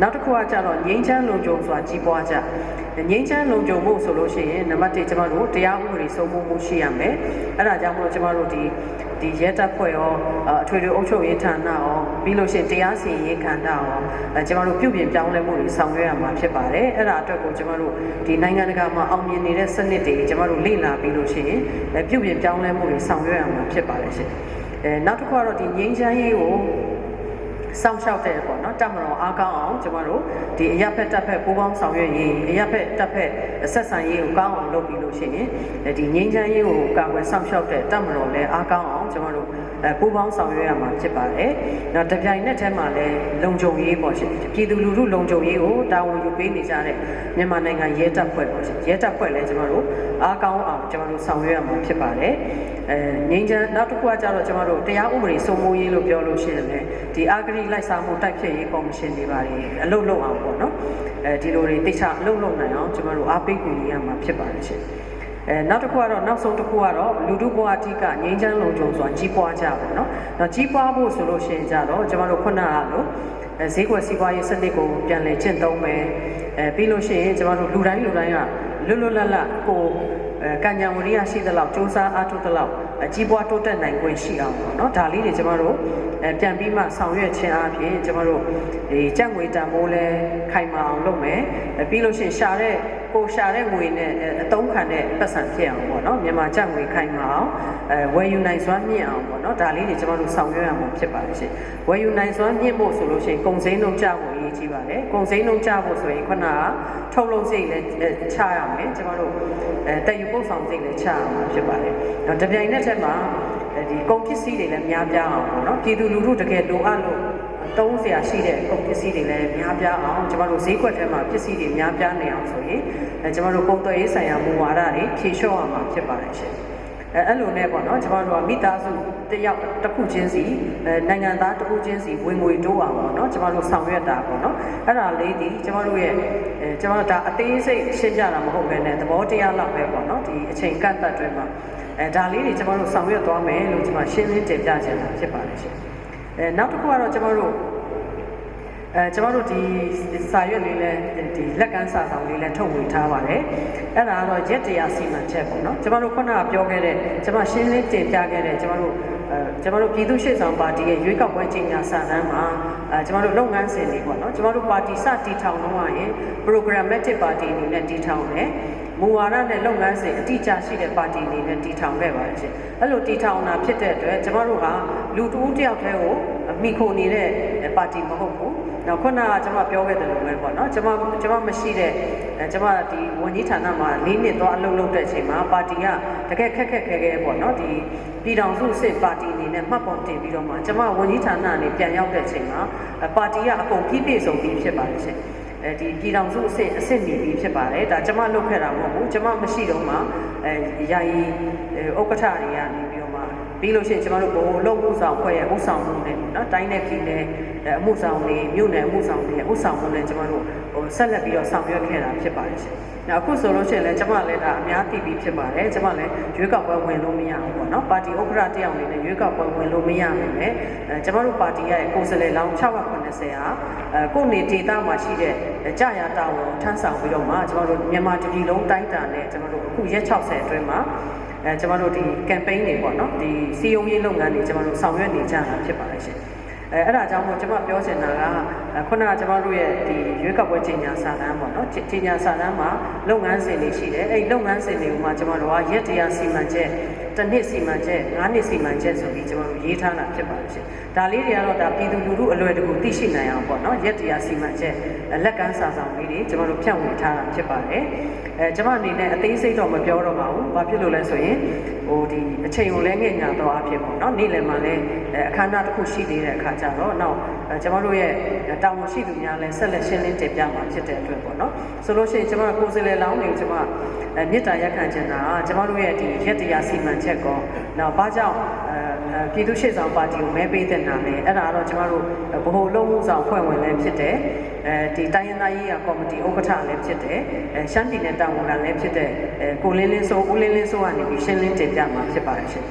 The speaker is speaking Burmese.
နောက်တစ်ခုကကြတော့ငိမ့်ချမ်းလုံခြုံစွာကြီးပွားကြငိမ့်ချမ်းလုံခြုံမှုဆိုလို့ရှိရင်နံပါတ်1ကျမတို့တရားဥပဒေစိုးမိုးမှုရှိရမယ်အဲ့ဒါကြောင့်မို့လို့ကျမတို့ဒီဒီရဲတပ်ဖွဲ့ရောအထွေထွေအုပ်ချုပ်ရေးဌာနရောပြီးလို့ရှိရင်တရားစီရင်ရေးခန္ဓာရောအဲကျမတို့ပြုပြင်ပြောင်းလဲမှုတွေဆောင်ရွက်ရမှာဖြစ်ပါတယ်အဲ့ဒါအတွက်ကိုကျမတို့ဒီနိုင်ငံတကာမှာအောင်မြင်နေတဲ့စနစ်တွေကျမတို့လေ့လာပြီးလို့ရှိရင်အဲပြုပြင်ပြောင်းလဲမှုတွေဆောင်ရွက်ရမှာဖြစ်ပါတယ်ရှင်အဲနောက်တစ်ခုကတော့ဒီငိမ့်ချမ်းရေးကို စောင့်ရှောက်တဲ့ပေါ့နော်တက်မတော်အားကောင်းအောင်ကျမတို့ဒီအရက်ဖက်တက်ဖက်ပူးပေါင်းဆောင်ရွက်ရေးအရက်ဖက်တက်ဖက်ဆက်ဆံရေးကိုကောင်းအောင်လုပ်ပြီးလို့ရှိရင်ဒီငြိမ်းချမ်းရေးကိုကာကွယ်စောင့်ရှောက်တဲ့တက်မတော်လည်းအားကောင်းအောင်ကျမတို့အဲပူးပေါင်းဆောင်ရွက်ရမှာဖြစ်ပါတယ်။နောက်တပြိုင်နက်တည်းမှာလည်းလုံခြုံရေးပေါ့ရှင်ပြည်သူလူထုလုံခြုံရေးကိုတာဝန်ယူပေးနေကြတဲ့မြန်မာနိုင်ငံရဲတပ်ဖွဲ့ပေါ့ရှင်ရဲတပ်ဖွဲ့လည်းကျမတို့အားကောင်းအောင်ကျမတို့ဆောင်ရွက်ရမှာဖြစ်ပါတယ်။အဲငြိမ်းချမ်းနောက်တစ်ခုကကြတော့ကျမတို့တရားဥပဒေစိုးမိုးရေးလို့ပြောလို့ရှိရင်လည်းဒီအာဂရိလိုက်စားမှုတိုက်ဖျက်ရေးကော်မရှင်တွေပါတယ်အလုပ်လုပ်အောင်ပေါ့နော်အဲဒီလိုတွေတိကျအလုပ်လုပ်နိုင်အောင်ကျမတို့အားပေးကူညီရမှာဖြစ်ပါတယ်ရှင်အဲနောက်တစ်ခုကတော့နောက်ဆုံးတစ်ခုကတော့လူထုဘဝအဓိကငြိမ်းချမ်းလုံခြုံစွာကြီးပွားကြပါတော့။တော့ကြီးပွားဖို့ဆိုလို့ရှိရင်ကြတော့ကျမတို့ခုနကလို့အဲဈေးကွက်စီးပွားရေးစနစ်ကိုပြန်လည်ကျင့်သုံးမယ်။အဲပြီးလို့ရှိရင်ကျမတို့လူတိုင်းလူတိုင်းကလွတ်လွတ်လပ်လပ်ကို အဲကံကြံဝရိယရှိသလောက်စူးစမ်းအားထုတ်သလောက်အကြီးပွားတိုးတက်နိုင်ခွင့်ရှိအောင်ပေါ့နော်ဒါလေးတွေကျမတို့အဲပြန်ပြီးမှဆောင်ရွက်ခြင်းအပြင်ကျမတို့ဒီကြက်ငွေတန်မိုးလဲခိုင်မာအောင်လုပ်မယ်အဲပြီးလို့ရှိရင်ရှာတဲ့ ကိုရှာတဲ့ငွေနဲ့အတုံးခံတဲ့ပတ်စံဖြစ်အောင်ပေါ့နော်မြန်မာကြက်ငွေခိုင်မာအောင်အဲဝယ်ယူနိုင်စွမ်းမြင့်အောင်ပေါ့နော်ဒါလေးတွေကျမတို့ဆောင်ရွက်ရမှာဖြစ်ပါတယ်ရှင်ဝယ်ယူနိုင်စွမ်းမြင့်ဖို့ဆိုလို့ရှိရင်ကုန်စည်နှုန်းကျဖို့အရေးကြီးပါတယ်ကုန်စည်နှုန်းကျဖို့ဆိုရင်ခုနကထုတ်လုပ်စိတ်လည်းချရမယ်ကျမတို့အဲတက်ယူပို့ဆောင်စိတ်လည်းချရမှာဖြစ်ပါတယ်တော့တပြိုင်နက်တည်းမှာဒီကုန်ပစ္စည်းတွေလည်းများပြားအောင်ပေါ့နော်ပြည်သူလူထုတကယ်လိုအပ်လို့ သုံးစရာရှိတဲ့ကုန်ပစ္စည်းတွေလည်းများပြားအောင်ကျမတို့ဈေးကွက်ထဲမှာပစ္စည်းတွေများပြားနေအောင်ဆိုရင်အဲကျမတို့ကုန်သွယ်ရေးဆိုင်ရာမူဝါဒတွေဖြေလျှော့ရမှာဖြစ်ပါတယ်ရှင်အဲအဲ့လိုနဲ့ပေါ့နော်ကျမတို့ကမိသားစုတစ်ယောက်တစ်ခုချင်းစီအဲနိုင်ငံသားတစ်ခုချင်းစီဝင်ငွေတိုးအောင်ပေါ့နော်ကျမတို့ဆောင်ရွက်တာပေါ့နော်အဲ့ဒါလေးဒီကျမတို့ရဲ့အဲကျမတို့ဒါအသေးစိတ်ရှင်းပြတာမဟုတ်ဘဲနဲ့သဘောတရားလောက်ပဲပေါ့နော်ဒီအချိန်ကန့်သတ်တွင်မှာအဲဒါလေးတွေကျမတို့ဆောင်ရွက်သွားမယ်လို့ကျမရှင်းလင်းတင်ပြချင်တာဖြစ်ပါတယ်ရှင် အဲနောက်တစ်ခုကတော့ကျမတို့အဲကျမတို့ဒီစာရွက်လေးလဲဒီလက်ကမ်းစာဆောင်လေးလဲထုတ်ဝေထားပါတယ်အဲ့ဒါကတော့ရက်တရားစီမံချက်ပေါ့နော်ကျမတို့ခုနကပြောခဲ့တဲ့ကျမရှင်းလင်းတင်ပြခဲ့တဲ့ကျမတို့အဲ ကျမတို့ပြည်သူ့ရှေ့ဆောင်ပါတီရဲ့ရွေးကောက်ပွဲကြီးညာစာတမ်းမှာအဲကျမတို့လုပ်ငန်းစဉ်တွေပေါ့နော်ကျမတို့ပါတီစတီထောင်တော့ရင် programmatic ပါတီအနေနဲ့တီထောင်တယ်မူဝါဒနဲ့လုပ်ငန်းစဉ်အတိအကျရှိတဲ့ပါတီအနေနဲ့တီထောင်ခဲ့ပါတယ်ရှင်။အဲ့လိုတီထောင်တာဖြစ်တဲ့အတွက်ကျမတို့ဟာလူတူတယောက်တည်းကို မိခိုနေတဲ့ပါတီမဟုတ်ဘူး။နောက်ခုနကကျွန်မပြောခဲ့တယ်လို့ပဲပေါ့နော်။ကျွန်မကျွန်မမရှိတဲ့ကျွန်မဒီဝန်ကြီးဌာနမှာ၄နှစ်သွားအလုပ်လုပ်တဲ့အချိန်မှာပါတီကတကယ်ခက်ခက်ခဲခဲပေါ့နော်။ဒီပြည်တော်စုစစ်ပါတီအနေနဲ့မှတ်ပုံတင်ပြီးတော့မှကျွန်မဝန်ကြီးဌာနအနေပြန်ရောက်တဲ့အချိန်မှာပါတီကအကုန်ပြည့်ပြည့်စုံပြီးဖြစ်ပါတယ်ရှင်။အဲဒီပြည်တော်စုအစ်အစ်မီပြီးဖြစ်ပါတယ်ဒါကျမလုပ်ခဲ့တာမဟုတ်ဘူးကျမမရှိတော့မှအဲယာယီဥက္ကဋ္ဌတွေကနေပြီးတော့မှ ပြီးလို့ရှိရင်ကျမတို့ဘုံလုံးမှုဆောင်ဖွဲ့ရဲ့ဥဆောင်မှုနဲ့နော်တိုင်းနဲ့ပြည်နဲ့အမှုဆောင်တွေမြို့နယ်အမှုဆောင်တွေဥဆောင်မှုနဲ့ကျမတို့ဟိုဆက်လက်ပြီးတော့ဆောင်ရွက်ခဲ့တာဖြစ်ပါတယ်ရှင်။နောက်အခုဆိုလို့ရှိရင်လည်းကျမလည်းဒါအများပြည်ပြီးဖြစ်ပါတယ်။ကျမလည်းရွေးကောက်ပွဲဝင်လို့မရဘူးပေါ့နော်။ပါတီဥက္ကဋ္ဌတယောက်အနေနဲ့ရွေးကောက်ပွဲဝင်လို့မရနိုင်ပဲ။ကျမတို့ပါတီရဲ့ကိုယ်စားလှယ်လောင်း680ဟာကိုနေဒေတာမှာရှိတဲ့ကြာရတာဝန်ထမ်းဆောင်ပြီးတော့မှကျမတို့မြန်မာတပြည်လုံးတိုင်းတာနဲ့ကျမတို့အခုရက်60အတွင်းမှာအဲကျမတို့ဒီ campaign တွေပေါ့နော်ဒီစီယုံရေးလုပ်ငန်းတွေကျမတို့ဆောင်ရွက်နေကြတာဖြစ်ပါတယ်ရှင်။အဲအဲ့ဒါကြောင့်မို့ကျွန်မပြောချင်တာကခုနကကျွန်မတို့ရဲ့ဒီရွေးကောက်ပွဲကြီးညာစာတမ်းပေါ့နော်ကြီးညာစာတမ်းမှာလုပ်ငန်းစဉ်တွေရှိတယ်အဲ့လုပ်ငန်းစဉ်တွေကိုမှကျွန်မတို့ကရက်တရားစီမံချက်တစ်နှစ်စီမံချက်၅နှစ်စီမံချက်ဆိုပြီးကျွန်တော်တို့ရေးထားတာဖြစ်ပါတယ်ရှင်ဒါလေးတွေကတော့ဒါပြည်သူလူထုအလွယ်တကူသိရှိနိုင်အောင်ပေါ့နော်ရက်တရားစီမံချက် လက်ကမ်းစာဆောင်လေးတွေကျွန်တော်တို့ဖြန့်ဝေထားတာဖြစ်ပါတယ်အဲကျွန်မအနေနဲ့အသေးစိတ်တော့မပြောတော့ပါဘူးဘာဖြစ်လို့လဲဆိုရင်ဟိုဒီအချိန်ကိုလည်းငဲ့ညာတော့အဖြစ်ပေါ့နော်နေ့လယ်မှာလည်းအခမ်းအနားတစ်ခုရှိသေးတဲ့အခါကျတော့နောက်ကျွန်တော်တို့ရဲ့တာဝန်ရှိသူများလည်းဆက်လက်ရှင်းလင်းတင်ပြမှာဖြစ်တဲ့အတွက်ပေါ့နော်ဆိုလို့ရှိရင်ကျွန်တော်ကိုယ်စားလှယ်လောင်းတွေကိုကျွန်မမေတ္တာရက်ခံချင်တာကျွန်တော်တို့ရဲ့ဒီရက်တရားစီမံချက်ကောနောက်ဘာကြောင့်အဲ ပြည်သူ့ရှေ့ဆောင်ပါတီကိုမဲပေးတဲ့နာမယ်အဲ့ဒါတော့ကျွန်တော်တို့ဗဟိုလုံးမှုဆောင်ဖွဲ့ဝင်လည်းဖြစ်တယ်အဲဒီတိုင်းရင်းသားရေးရာကော်မတီဥက္ကဋ္ဌလည်းဖြစ်တယ်အဲရှမ်းပြည်နယ်တာဝန်ခံလည်းဖြစ်တဲ့အဲကိုလင်းလင်းစိုးဦးလင်းလင်းစိုးကနေပြီးရှင်းလင်းတင်ပြမှာဖြစ်ပါတယ်ရှင်